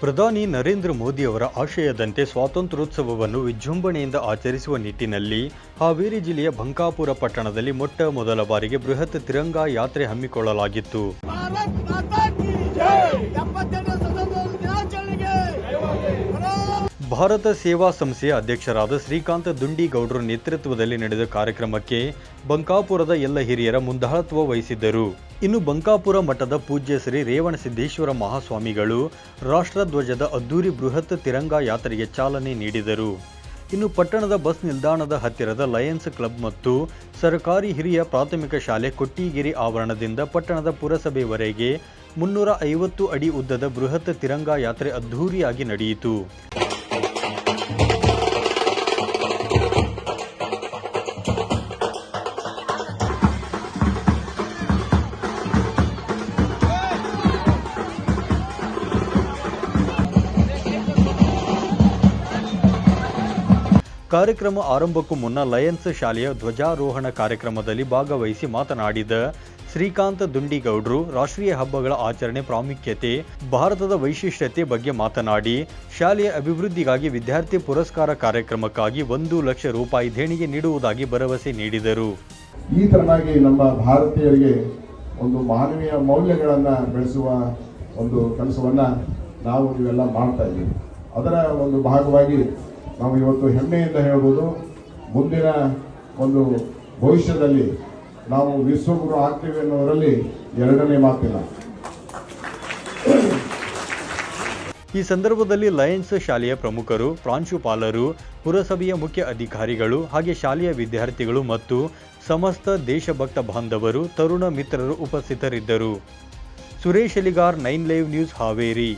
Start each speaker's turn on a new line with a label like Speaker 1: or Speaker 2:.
Speaker 1: ಪ್ರಧಾನಿ ನರೇಂದ್ರ ಮೋದಿಯವರ ಆಶಯದಂತೆ ಸ್ವಾತಂತ್ರ್ಯೋತ್ಸವವನ್ನು ವಿಜೃಂಭಣೆಯಿಂದ ಆಚರಿಸುವ ನಿಟ್ಟಿನಲ್ಲಿ ಹಾವೇರಿ ಜಿಲ್ಲೆಯ ಬಂಕಾಪುರ ಪಟ್ಟಣದಲ್ಲಿ ಮೊಟ್ಟ ಮೊದಲ ಬಾರಿಗೆ ಬೃಹತ್ ತಿರಂಗಾ ಯಾತ್ರೆ ಹಮ್ಮಿಕೊಳ್ಳಲಾಗಿತ್ತು.
Speaker 2: ಭಾರತ್
Speaker 1: ಸೇವಾ ಸಂಸ್ಥೆಯ ಅಧ್ಯಕ್ಷರಾದ ಶ್ರೀಕಾಂತ ದುಂಡಿಗೌಡರ ನೇತೃತ್ವದಲ್ಲಿ ನಡೆದ ಕಾರ್ಯಕ್ರಮಕ್ಕೆ ಬಂಕಾಪುರದ ಎಲ್ಲ ಹಿರಿಯರ ಮುಂದಾಳತ್ವ ವಹಿಸಿದ್ದರು. ಇನ್ನು ಬಂಕಾಪುರ ಮಠದ ಪೂಜ್ಯ ಶ್ರೀ ರೇವಣಸಿದ್ದೇಶ್ವರ ಮಹಾಸ್ವಾಮಿಗಳು ರಾಷ್ಟ್ರಧ್ವಜದ ಅದ್ದೂರಿ ಬೃಹತ್ ತಿರಂಗಾ ಯಾತ್ರೆಗೆ ಚಾಲನೆ ನೀಡಿದರು. ಇನ್ನು ಪಟ್ಟಣದ ಬಸ್ ನಿಲ್ದಾಣದ ಹತ್ತಿರದ ಲಯನ್ಸ್ ಕ್ಲಬ್ ಮತ್ತು ಸರ್ಕಾರಿ ಹಿರಿಯ ಪ್ರಾಥಮಿಕ ಶಾಲೆ ಕೊಟ್ಟಿಗೆರೆ ಆವರಣದಿಂದ ಪಟ್ಟಣದ ಪುರಸಭೆವರೆಗೆ ಮುನ್ನೂರ ಐವತ್ತು ಅಡಿ ಉದ್ದದ ಬೃಹತ್ ತಿರಂಗಾ ಯಾತ್ರೆ ಅದ್ಧೂರಿಯಾಗಿ ನಡೆಯಿತು. ಕಾರ್ಯಕ್ರಮ ಆರಂಭಕ್ಕೂ ಮುನ್ನ ಲಯನ್ಸ್ ಶಾಲೆಯ ಧ್ವಜಾರೋಹಣ ಕಾರ್ಯಕ್ರಮದಲ್ಲಿ ಭಾಗವಹಿಸಿ ಮಾತನಾಡಿದ ಶ್ರೀಕಾಂತ ದುಂಡಿಗೌಡ್ರು, ರಾಷ್ಟ್ರೀಯ ಹಬ್ಬಗಳ ಆಚರಣೆ ಪ್ರಾಮುಖ್ಯತೆ, ಭಾರತದ ವೈಶಿಷ್ಟ್ಯತೆ ಬಗ್ಗೆ ಮಾತನಾಡಿ, ಶಾಲೆಯ ಅಭಿವೃದ್ಧಿಗಾಗಿ ವಿದ್ಯಾರ್ಥಿ ಪುರಸ್ಕಾರ ಕಾರ್ಯಕ್ರಮಕ್ಕಾಗಿ ಒಂದು ಲಕ್ಷ ರೂಪಾಯಿ ದೇಣಿಗೆ ನೀಡುವುದಾಗಿ ಭರವಸೆ ನೀಡಿದರು.
Speaker 3: ಈ ತರನಾಗಿ ನಮ್ಮ ಭಾರತೀಯರಿಗೆ ಒಂದು ಮಾನವೀಯ ಮೌಲ್ಯಗಳನ್ನು ಬೆಳೆಸುವ ಒಂದು ಕೆಲಸವನ್ನು ನಾವು ಇವೆಲ್ಲ ಮಾಡ್ತಾ ಇದ್ದೀವಿ. ಅದರ ಒಂದು ಭಾಗವಾಗಿ ನಾವು ಇವತ್ತು ಹೆಮ್ಮೆಯಿಂದ ಹೇಳ್ಬೋದು, ಮುಂದಿನ ಒಂದು ಭವಿಷ್ಯದಲ್ಲಿ ನಾವು ವಿಶ್ವಗುರು ಆಗ್ತೀವಿ ಅನ್ನೋದರಲ್ಲಿ ಎರಡನೇ ಮಾತಿಲ್ಲ.
Speaker 1: ಈ ಸಂದರ್ಭದಲ್ಲಿ ಲಯನ್ಸ್ ಶಾಲೆಯ ಪ್ರಮುಖರು, ಪ್ರಾಂಶುಪಾಲರು, ಪುರಸಭೆಯ ಮುಖ್ಯ ಅಧಿಕಾರಿಗಳು ಹಾಗೆ ಶಾಲೆಯ ವಿದ್ಯಾರ್ಥಿಗಳು ಮತ್ತು ಸಮಸ್ತ ದೇಶಭಕ್ತ ಬಾಂಧವರು, ತರುಣ ಮಿತ್ರರು ಉಪಸ್ಥಿತರಿದ್ದರು. Suresh Eligar nine live news Haveri.